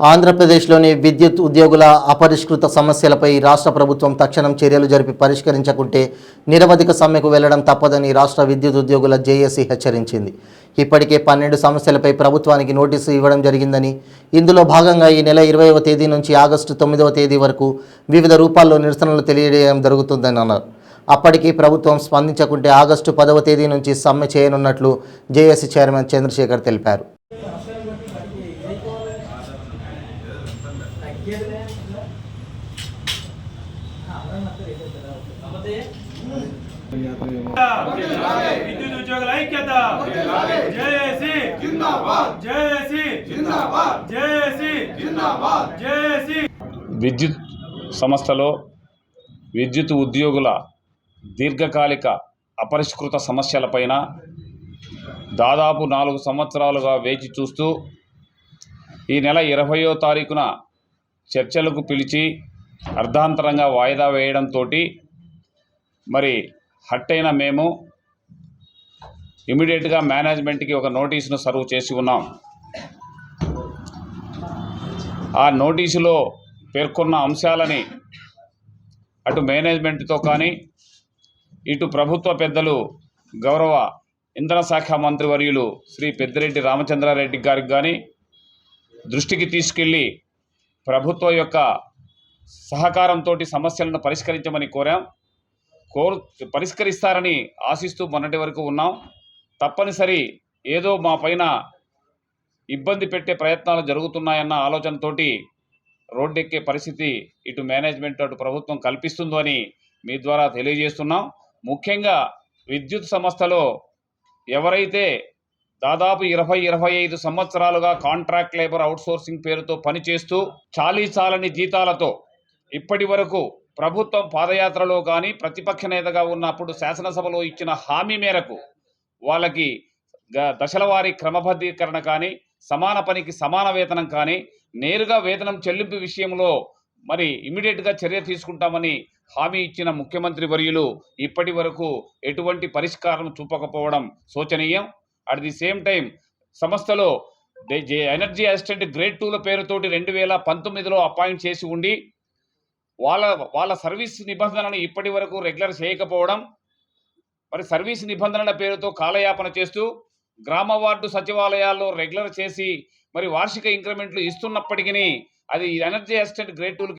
ఆంధ్రప్రదేశ్లోని విద్యుత్ ఉద్యోగుల అపరిష్కృత సమస్యలపై రాష్ట్ర ప్రభుత్వం తక్షణం చర్యలు జరిపి పరిష్కరించకుంటే నిరవధిక సమ్మెకు వెళ్ళడం తప్పదని రాష్ట్ర విద్యుత్ ఉద్యోగుల జేఏసీ హెచ్చరించింది. ఇప్పటికే పన్నెండు సమస్యలపై ప్రభుత్వానికి నోటీసు ఇవ్వడం జరిగిందని ఇందులో భాగంగా ఈ నెల ఇరవైవ తేదీ నుంచి ఆగస్టు తొమ్మిదవ తేదీ వరకు వివిధ రూపాల్లో నిరసనలు తెలియజేయడం జరుగుతుందని అన్నారు. అప్పటికీ ప్రభుత్వం స్పందించకుంటే ఆగస్టు పదవ తేదీ నుంచి సమ్మె చేయనున్నట్లు జేఏసీ చైర్మన్ చంద్రశేఖర్ తెలిపారు. విద్యుత్ ఉద్యోగుల ఐక్యత విద్యుత్ సంస్థలో విద్యుత్ ఉద్యోగుల దీర్ఘకాలిక అపరిష్కృత సమస్యలపైన దాదాపు నాలుగు సంవత్సరాలుగా వేచి చూస్తూ ఈ నెల ఇరవయో తారీఖున చర్చలకు పిలిచి అర్ధాంతరంగా వాయిదా వేయడంతో మరి హట్టైన మేము ఇమీడియట్గా మేనేజ్మెంట్కి ఒక నోటీసును సర్వ్ చేసి ఉన్నాం. ఆ నోటీసులో పేర్కొన్న అంశాలని అటు మేనేజ్మెంట్తో కానీ ఇటు ప్రభుత్వ పెద్దలు గౌరవ ఇంధన శాఖ మంత్రివర్యులు శ్రీ పెద్దిరెడ్డి రామచంద్రారెడ్డి గారికి కానీ దృష్టికి తీసుకెళ్ళి ప్రభుత్వం యొక్క సహకారంతో సమస్యలను పరిష్కరించమని కోరాం. కోరు పరిష్కరిస్తారని ఆశిస్తూ మొన్నటి వరకు ఉన్నాం. తప్పనిసరి ఏదో మా పైన ఇబ్బంది పెట్టే ప్రయత్నాలు జరుగుతున్నాయన్న ఆలోచనతోటి రోడ్డెక్కే పరిస్థితి ఇటు మేనేజ్మెంట్ అటు ప్రభుత్వం కల్పిస్తుందో అని మీ ద్వారా తెలియజేస్తున్నాం. ముఖ్యంగా విద్యుత్ సంస్థలో ఎవరైతే దాదాపు ఇరవై ఇరవై ఐదు సంవత్సరాలుగా కాంట్రాక్ట్ లేబర్ అవుట్సోర్సింగ్ పేరుతో పనిచేస్తూ చాలీ చాలని జీతాలతో ఇప్పటి వరకు ప్రభుత్వం పాదయాత్రలో కానీ ప్రతిపక్ష నేతగా ఉన్నప్పుడు శాసనసభలో ఇచ్చిన హామీ మేరకు వాళ్ళకి దశలవారీ క్రమబద్ధీకరణ కానీ సమాన పనికి సమాన వేతనం కానీ నేరుగా వేతనం చెల్లింపు విషయంలో మరి ఇమీడియట్గా చర్య తీసుకుంటామని హామీ ఇచ్చిన ముఖ్యమంత్రి వర్యులు ఇప్పటి వరకు ఎటువంటి పరిష్కారం చూపకపోవడం శోచనీయం. అట్ ది సేమ్ టైం సంస్థలో ఎనర్జీ అసిస్టెంట్ గ్రేడ్ టూల పేరుతోటి రెండు వేల పంతొమ్మిదిలో అపాయింట్ చేసి ఉండి వాళ్ళ వాళ్ళ సర్వీస్ నిబంధనలను ఇప్పటి వరకు రెగ్యులర్ చేయకపోవడం మరి సర్వీస్ నిబంధనల పేరుతో కాలయాపన చేస్తూ గ్రామ వార్డు సచివాలయాల్లో రెగ్యులర్ చేసి మరి వార్షిక ఇంక్రిమెంట్లు ఇస్తున్నప్పటికీ అది ఎనర్జీ అసిస్టెంట్ గ్రేడ్ టూలు